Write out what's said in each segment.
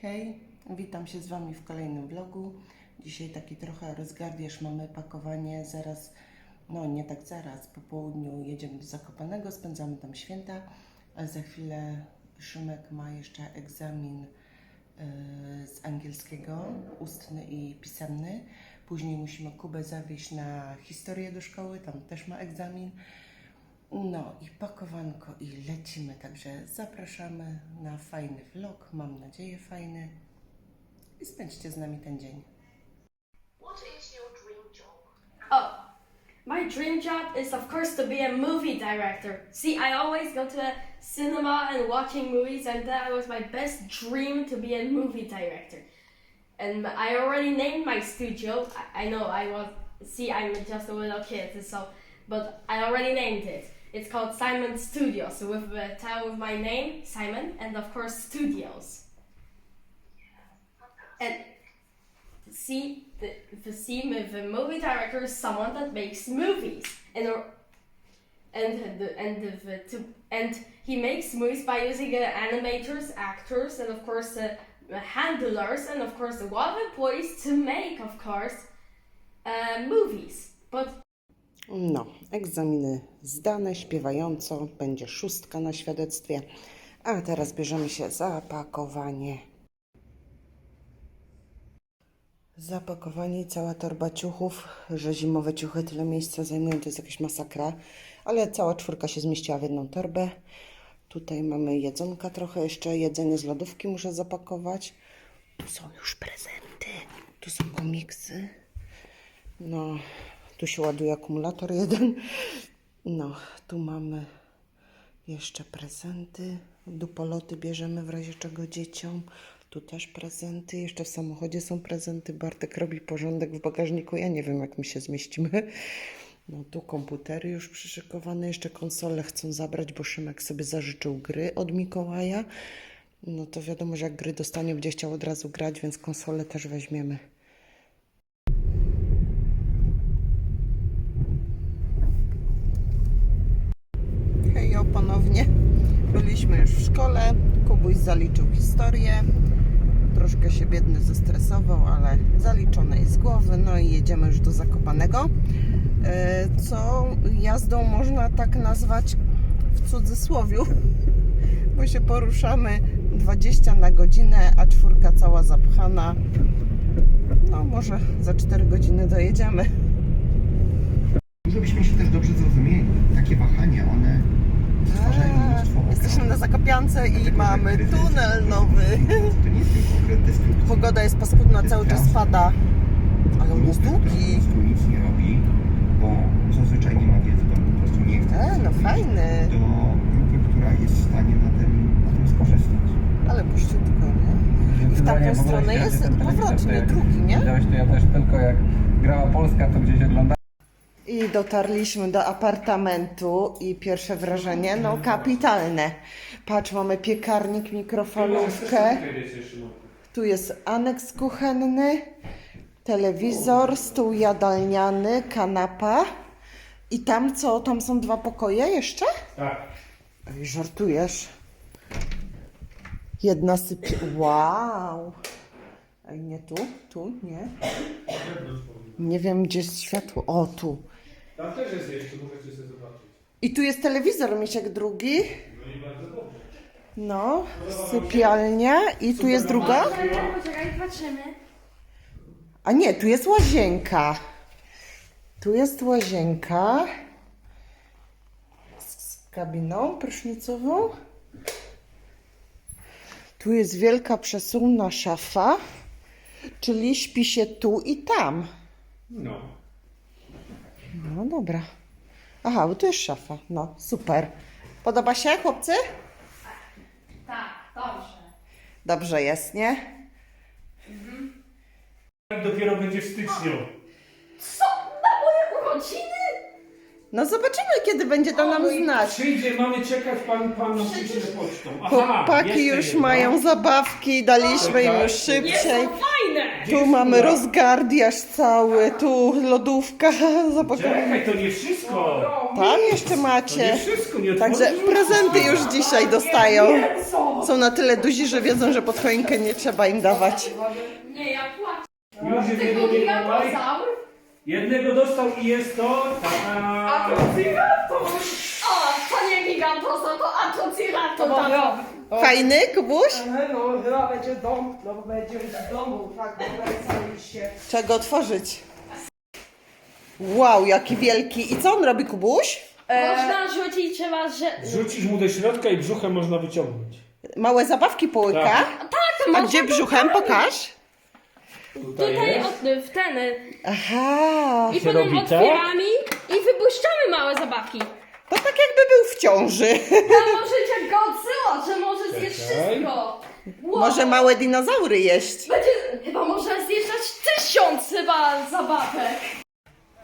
hej, witam się z Wami w kolejnym vlogu. Dzisiaj taki trochę rozgardiasz, mamy pakowanie, zaraz, no nie tak zaraz, po południu jedziemy do Zakopanego, spędzamy tam święta, a za chwilę Szymek ma jeszcze egzamin e, z angielskiego, ustny i pisemny. Później musimy Kubę zawieźć na historię do szkoły, tam też ma egzamin. No i pakowanko i lecimy, także zapraszamy na fajny vlog, mam nadzieję fajny i spędźcie z nami ten dzień. What is your dream job? Oh, my dream job is, of course, to be a movie director. See, I always go to a cinema and watching movies, and that was my best dream to be a movie director. And I already named my studio. I, I know I was. See, I'm just a little kid, so, but I already named it. It's called Simon Studios, so with the title of my name, Simon, and of course, Studios. And see the, the scene with the movie director is someone that makes movies. And or, and the and the, the to, and he makes movies by using uh, animators actors and of course uh, handlers and of course a lot of employees to make of course uh, movies. But No, egzaminy zdane, śpiewająco, będzie szóstka na świadectwie, a teraz bierzemy się za pakowanie. Zapakowanie cała torba ciuchów, że zimowe ciuchy tyle miejsca zajmują, to jest jakaś masakra, ale cała czwórka się zmieściła w jedną torbę. Tutaj mamy jedzonka trochę, jeszcze jedzenie z lodówki muszę zapakować. Tu są już prezenty, tu są komiksy. No, tu się ładuje akumulator jeden. No, tu mamy jeszcze prezenty. Dupoloty bierzemy w razie czego dzieciom. Tu też prezenty. Jeszcze w samochodzie są prezenty. Bartek robi porządek w bagażniku. Ja nie wiem, jak my się zmieścimy. No tu komputery już przyszykowane. Jeszcze konsole chcą zabrać, bo Szymek sobie zażyczył gry od Mikołaja. No to wiadomo, że jak gry dostanie, będzie chciał od razu grać, więc konsolę też weźmiemy. Hejo ponownie. Byliśmy już w szkole. Kubuś zaliczył historię. Troszkę się biedny zestresował, ale zaliczone jest z głowy. No i jedziemy już do Zakopanego. E, Co jazdą można tak nazwać w cudzysłowiu, bo się poruszamy 20 na godzinę, a czwórka cała zapchana. No może za 4 godziny dojedziemy. Żebyśmy się też dobrze zrozumieli, Zakopiance i mamy tunel nowy. Pogoda jest paskudna, cały czas pada. Ale on jest długi. prostu nic nie robi, bo zazwyczaj nie ma wiedzy, bo po prostu nie chce. E, no fajny. Do grupy, która jest w stanie na tym, na tym skorzystać. Ale puściutko, nie? I w tamtą stronę jest powrotny, drugi, nie? Widziałeś to ja też tylko jak grała Polska, to gdzieś oglądałem. Dotarliśmy do apartamentu i pierwsze wrażenie, no kapitalne. Patrz, mamy piekarnik, mikrofalówkę. Tu jest aneks kuchenny, telewizor, stół jadalniany, kanapa. I tam co? Tam są dwa pokoje jeszcze? Tak. Ej, żartujesz. Jedna sypie... Wow! Ej, nie tu? Tu? Nie? Nie wiem, gdzie jest światło. O, tu. Tam też jest jeszcze, możecie sobie zobaczyć. I tu jest telewizor, Misiek drugi. No i bardzo dobrze. No, sypialnia. I tu jest druga? poczekaj patrzymy A nie, tu jest łazienka. Tu jest łazienka. Z kabiną prysznicową. Tu jest wielka przesunna szafa. Czyli śpi się tu i tam. No. No dobra. Aha, bo tu jest szafa. No, super. Podoba się, chłopcy? tak dobrze Dobrze jest, nie? Dopiero będzie w styczniu. co na moje urodziny No zobaczymy, kiedy będzie to nam znać. Przyjdzie, mamy czekać, pan, pan nam przyśle pocztą. Aha, Chłopaki jeszcze już jedno. mają zabawki, daliśmy im już nie szybciej. Gdzie Tu mamy rozgardiaż cały, tu lodówka zapakowana. Czekaj, to nie wszystko. Tam jeszcze To nie macie. wszystko, nie Także otworzysz. prezenty już dzisiaj dostają. Są na tyle duzi, że wiedzą, że pod choinkę nie trzeba im dawać. Nie, ja płaczę. Już jednego nie dawaj. Jednego dostał i jest to... Ta... O, to nie gigantosa, to atociraptor. Fajny, Kubuś? No, chyba będzie dom, no bo będzie w domu, tak, bo się. Czego otworzyć? Wow, jaki wielki. I co on robi, Kubuś? Można rzucić, trzeba, że... Rzucisz mu do środka i brzuchem można wyciągnąć. Małe zabawki po łykach? Tak, A gdzie brzuchem? Pokaż. Tutaj, Tutaj jest. od, w ten... Aha, I potem robi tak? otwieramy i wypuszczamy małe zabawki. To tak jakby był w ciąży. A może jak Godzilla, że może zjeść Czekaj. wszystko. Wow. Może małe dinozaury jeść. Będzie, chyba może zjeżdżać tysiąc chyba zabawek.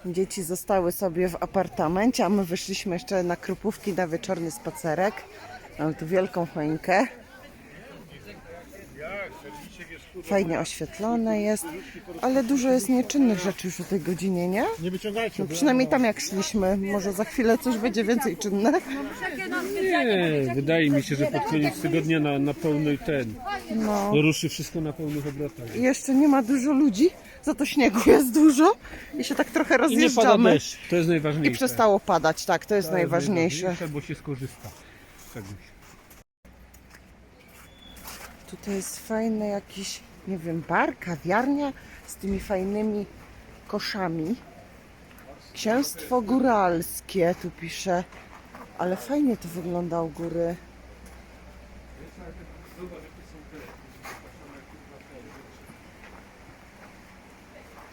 Dzieci zostały sobie w apartamencie, a my wyszliśmy jeszcze na Krupówki na wieczorny spacerek. Mamy tu wielką choinkę. Fajnie oświetlone jest, ale dużo jest nieczynnych rzeczy już o tej godzinie, nie? Nie wyciągajcie. No przynajmniej tam jak szliśmy. Może za chwilę coś będzie więcej czynne. Nie, wydaje mi się, że pod koniec tygodnia na, na pełny ten. No. Ruszy wszystko na pełnych obrotach. I jeszcze nie ma dużo ludzi, za to śniegu jest dużo i się tak trochę I nie pada rozjeżdżamy. deszcz, to jest najważniejsze. I przestało padać, tak, to jest To jest najważniejsze. Bo się skorzysta. Tak myślę. Tutaj jest fajny jakiś, nie wiem, bar, kawiarnia z tymi fajnymi koszami. Księstwo góralskie, tu pisze. Ale fajnie to wygląda u góry.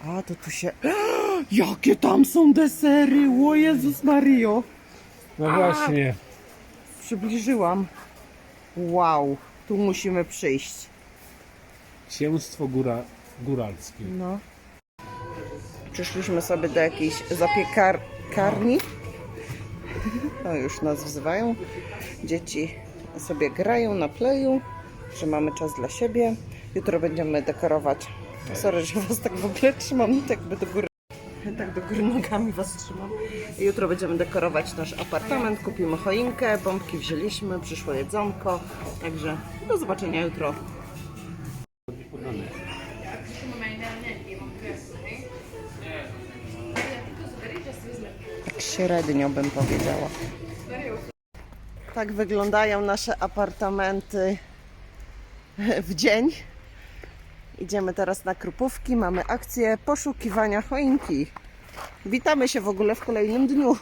A, to tu się... Jakie tam są desery! O Jezus Mario! No właśnie. Przybliżyłam. Wow, tu musimy przyjść. Księstwo góra, góralskie. No. Przyszliśmy sobie do jakiejś zapiekarni. No już nas wzywają. Dzieci sobie grają na playu, że mamy czas dla siebie. Jutro będziemy dekorować. Sorry, że was tak w ogóle trzymam, tak jakby do góry. Tak do góry nogami was trzymam. Jutro będziemy dekorować nasz apartament. Kupimy choinkę, bombki wzięliśmy, przyszło jedzonko. Także do zobaczenia jutro. Tak średnio bym powiedziała. Tak wyglądają nasze apartamenty w dzień. Idziemy teraz na Krupówki. Mamy akcję poszukiwania choinki. Witamy się w ogóle w kolejnym dniu.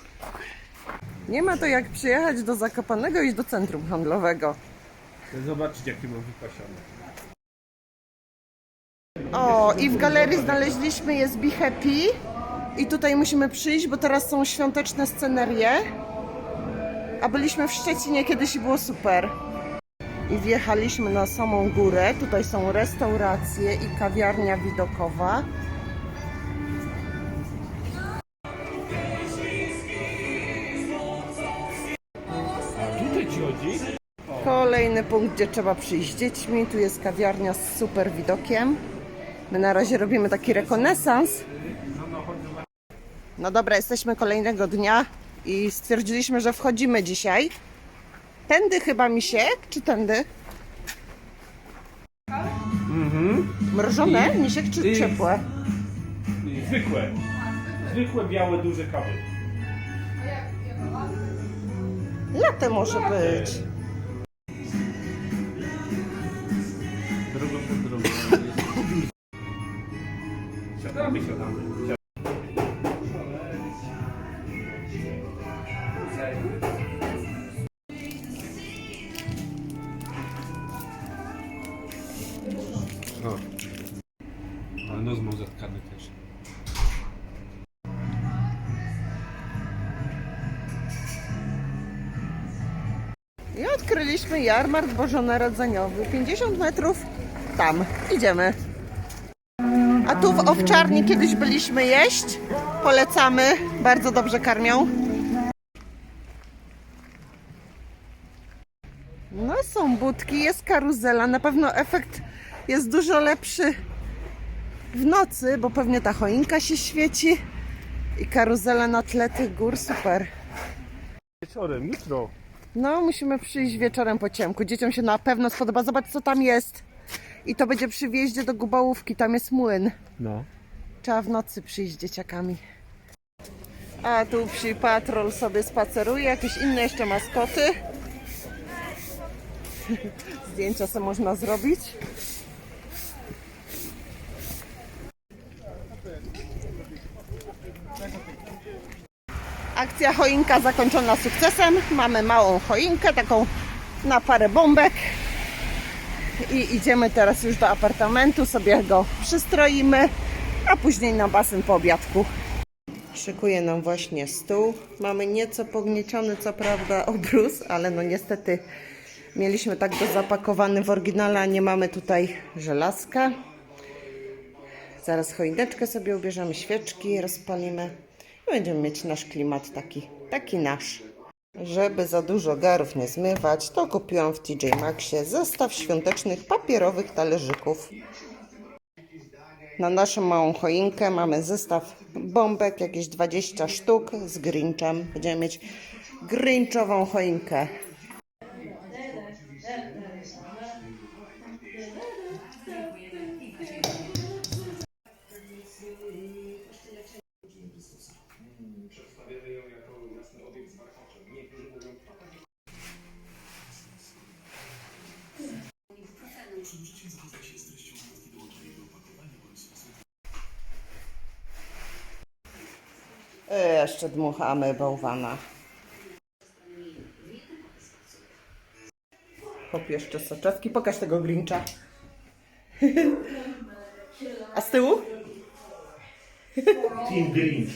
Nie ma to jak przyjechać do Zakopanego i do centrum handlowego. Zobaczcie jakie mam wypasione. O, i w galerii znaleźliśmy jest Be Happy. I tutaj musimy przyjść, bo teraz są świąteczne scenerie. A byliśmy w Szczecinie kiedyś i było super. I wjechaliśmy na samą górę. Tutaj są restauracje i kawiarnia widokowa. Kolejny punkt, gdzie trzeba przyjść z dziećmi. Tu jest kawiarnia z super widokiem. My na razie robimy taki rekonesans. No dobra, jesteśmy kolejnego dnia i stwierdziliśmy, że wchodzimy dzisiaj. Tędy chyba misiek, czy tędy? Mrożone, misiek, czy I- ciepłe? Zwykłe. Zwykłe, białe, duże kawy. Latte może być. Drogą pod drogą. Siadamy, siadamy. Zatkany też. I odkryliśmy jarmark bożonarodzeniowy. 50 metrów tam. Idziemy. A tu w owczarni kiedyś byliśmy jeść. Polecamy. Bardzo dobrze karmią. No są budki, jest karuzela. Na pewno efekt jest dużo lepszy w nocy, bo pewnie ta choinka się świeci i karuzela na tle tych gór, super. Wieczorem, jutro. No, musimy przyjść wieczorem po ciemku. Dzieciom się na pewno spodoba. Zobacz, co tam jest. I to będzie przy wjeździe do Gubałówki. Tam jest młyn. No. Trzeba w nocy przyjść z dzieciakami. A tu psi patrol sobie spaceruje. Jakieś inne jeszcze maskoty. Zdjęcia sobie można zrobić. Akcja choinka zakończona sukcesem. Mamy małą choinkę, taką na parę bombek. I idziemy teraz już do apartamentu, sobie go przystroimy, a później na basen po obiadku. Szykuje nam właśnie stół. Mamy nieco pognieciony, co prawda, obrus, ale no niestety mieliśmy tak go zapakowany w oryginale, a nie mamy tutaj żelazka. Zaraz choineczkę sobie ubierzemy, świeczki rozpalimy będziemy mieć nasz klimat taki, taki nasz. Żeby za dużo garów nie zmywać, to kupiłam w TJ Maxie zestaw świątecznych papierowych talerzyków. Na naszą małą choinkę mamy zestaw bombek, jakieś 20 sztuk z Grinchem. Będziemy mieć grinchową choinkę. Jeszcze dmuchamy bałwana. Hop, jeszcze soczewki. Pokaż tego Grincha. A z tyłu? Team Grinch.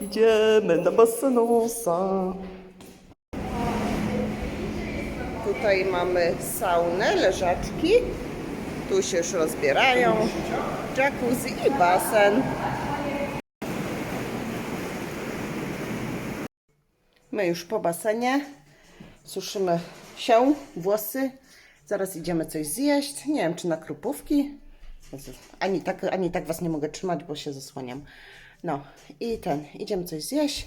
Idziemy na basenosa. Tutaj mamy saunę, leżaczki. Tu się już rozbierają. Jacuzzi i basen. My już po basenie. Suszymy się, włosy. Zaraz idziemy coś zjeść. Nie wiem, czy na krupówki. Ani tak, ani tak was nie mogę trzymać, bo się zasłaniam. No i ten, idziemy coś zjeść.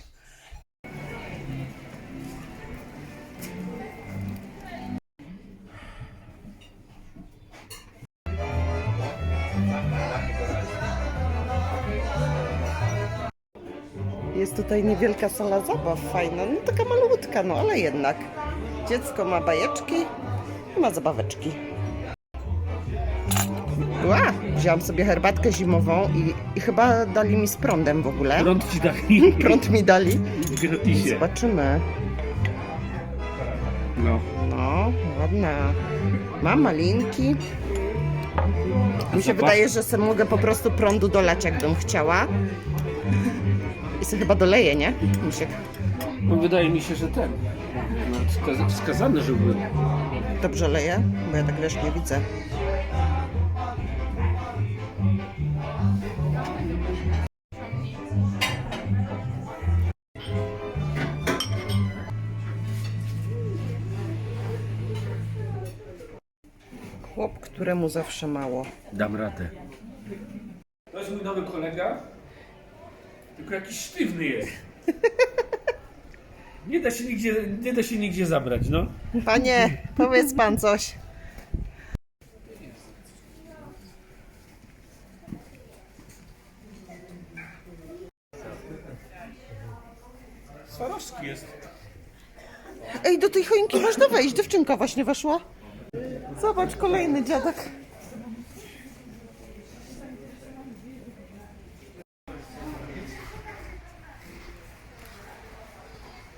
Jest tutaj niewielka sala zabaw, fajna, no taka malutka, no ale jednak. Dziecko ma bajeczki i ma zabaweczki. Ła, wziąłam sobie herbatkę zimową i, i chyba dali mi z prądem w ogóle. Prąd ci dali. Prąd mi dali. W gratisie. Zobaczymy. No. No, ładna. Mam malinki. Mi się wydaje, że sobie mogę po prostu prądu dolać, jakbym chciała. I sobie chyba doleję, nie? Misiek. no wydaje mi się, że ten. No, wska- wskazane, żeby. Dobrze leję? Bo ja tak wiesz, nie widzę. Chłop, któremu zawsze mało. Dam radę. To jest mój nowy kolega. Tylko jakiś sztywny jest. Nie da się nigdzie, nie da się nigdzie zabrać, no. Panie, powiedz pan coś. Swarowski jest. Ej, do tej choinki można wejść. Dziewczynka właśnie weszła. Zobacz, kolejny dziadek.